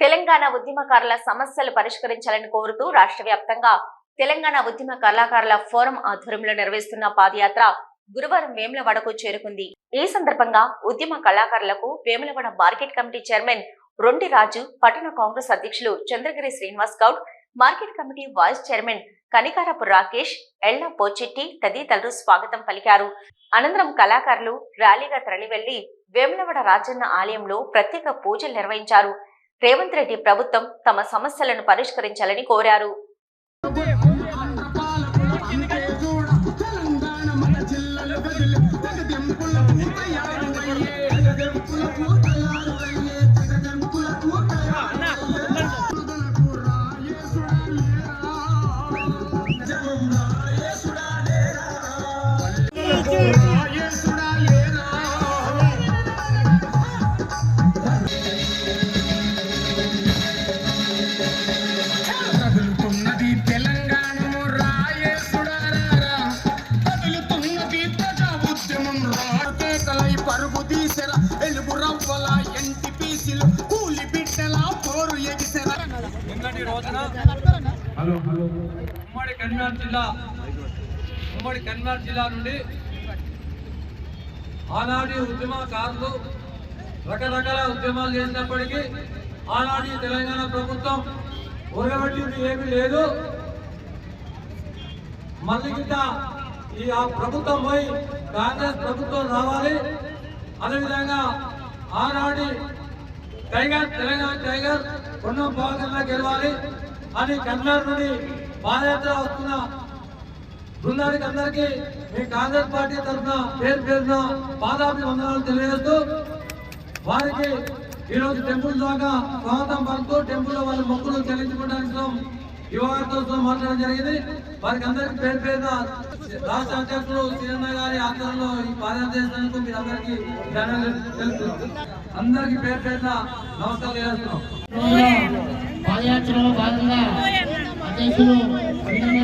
తెలంగాణ ఉద్యమకారుల సమస్యలు పరిష్కరించాలని కోరుతూ రాష్ట్ర వ్యాప్తంగా తెలంగాణ ఉద్యమ కళాకారుల ఫోరం ఆధ్వర్యంలో నిర్వహిస్తున్న పాదయాత్ర గురువారం వేములవాడకు చేరుకుంది. ఈ సందర్భంగా ఉద్యమ కళాకారులకు Vemulawada market committee chairman Rondi Raju పట్టణ కాంగ్రెస్ అధ్యక్షులు Chandragiri Srinivas Goud market committee vice chairman Kanikarapu Rakesh Ella Pochetti తదితరులు స్వాగతం పలికారు. అనంతరం కళాకారులు ర్యాలీగా తరలివెళ్ళి వేములవాడ రాజన్న ఆలయంలో ప్రత్యేక పూజలు నిర్వహించారు. రేవంత్ రెడ్డి ప్రభుత్వం తమ సమస్యలను పరిష్కరించాలని కోరారు. ఉమ్మడి కన్వీనర్ జిల్లా ఉమ్మడి కన్వీనర్ జిల్లా నుండి ఆనాటి ఉద్యమకారులు రకరకాల ఉద్యమాలు చేసినప్పటికీ ఆనాటి తెలంగాణ ప్రభుత్వం ఊరబట్టింది ఏమీ లేదు. మళ్ళీ కింద ఈ ఆ ప్రభుత్వం పోయి కాంగ్రెస్ ప్రభుత్వం రావాలి. అదేవిధంగా ఆనాటి టైగర్ తెలంగాణ టైగర్ కొండ భాగంగా గెలవాలి. అని కన్వీనర్ నుండి పాదయాత్ర వస్తున్న బృందానికి అందరికీ మీ కాంగ్రెస్ పార్టీ తరఫున పేరు పేరున పాదాభివందనాలు తెలియజేస్తూ వారికి ఈరోజు టెంపుల్ దాకా స్వాగతం పలుకుతూ టెంపుల్ వాళ్ళ మొక్కులు చెల్లించుకోవడానికి యువతో మాట్లాడడం జరిగింది. వారికి అందరికీ పేరు పేరున రాష్ట్ర అధ్యక్షుడు శ్రీరన్న గారి ఆధ్వర్యంలో ఈ పాదయాత్ర చేసినందుకు అందరికీ ధన్యవాదాలు తెలుస్తుంది అందరికీ పేరు పేరున నమస్కారం చేస్తున్నాం. పాదయాత్రలో భాగంగా అధ్యక్షులు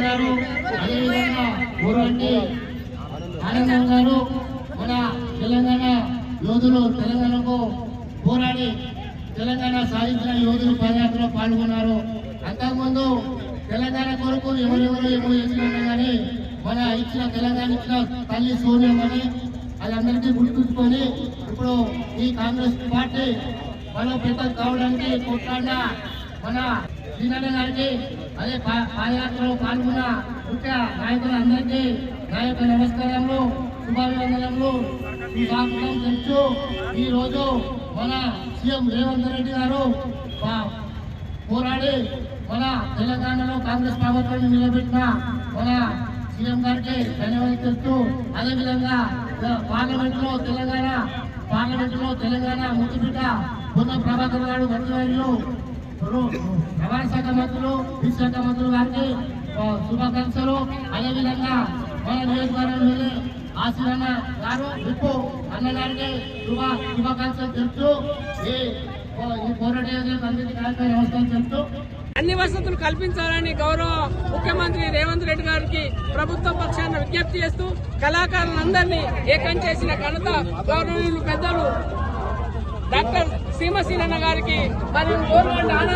గారు అదేవిధంగా ఊరంటి ఆనందం గారు మన తెలంగాణ యోధులు తెలంగాణకు పోరాడి తెలంగాణ సాధించిన యోధులు పాదయాత్రలో పాల్గొన్నారు. అంతకుముందు తెలంగాణ కొరకు ఎవరెవరు ఏమో చేసినా కానీ మన ఇచ్చిన తెలంగాణ ఇచ్చిన తల్లి సోనియా అని అది అందరికీ గుర్తుంచుకొని ఇప్పుడు ఈ కాంగ్రెస్ పార్టీ బలోపేతం కావడానికి కొట్లాడిన మన శ్రీనన్న గారికి అదే పా- పాదయాత్రలో పాల్గొన్న ముఖ్య నాయకులందరికీ నా యొక్క నమస్కారములు శుభాభివందనములు. స్వాగతం తెలుసు ఈరోజు మన సీఎం రేవంత్ రెడ్డి గారు పోరాడి మన తెలంగాణలో కాంగ్రెస్ ప్రభుత్వాన్ని నిలబెట్టిన మన సీఎం గారికి ధన్యవాదాలు చెప్తూ అదేవిధంగా పార్లమెంట్లో తెలంగాణ పార్లమెంట్లో తెలంగాణ ముద్దుబిడ్డ బుద్ధ ప్రభాకర్ గారు మంత్రివర్యులు రవాణా శాఖ మంత్రులు విద్యుత్ శాఖ మంత్రులు గారికి శుభాకాంక్షలు. అదేవిధంగా మన నియోజకవర్గంలోని ఆశీరన్న గారు విప్పు అన్న గారికి శుభ శుభాకాంక్షలు చెప్తూ ఈ ఈ పోరాట అందరికీ కార్యక్రమం నమస్కారం చెప్తూ అన్ని వసతులు కల్పించాలని గౌరవ ముఖ్యమంత్రి రేవంత్ రెడ్డి గారికి ప్రభుత్వ పక్షాన విజ్ఞప్తి చేస్తూ కళాకారులందరినీ ఏకం చేసిన ఘనత గౌరవనీయులు పెద్దలు డాక్టర్ సీమసీనన్న గారికి మరియు గవర్నమెంట్ ఆనంద్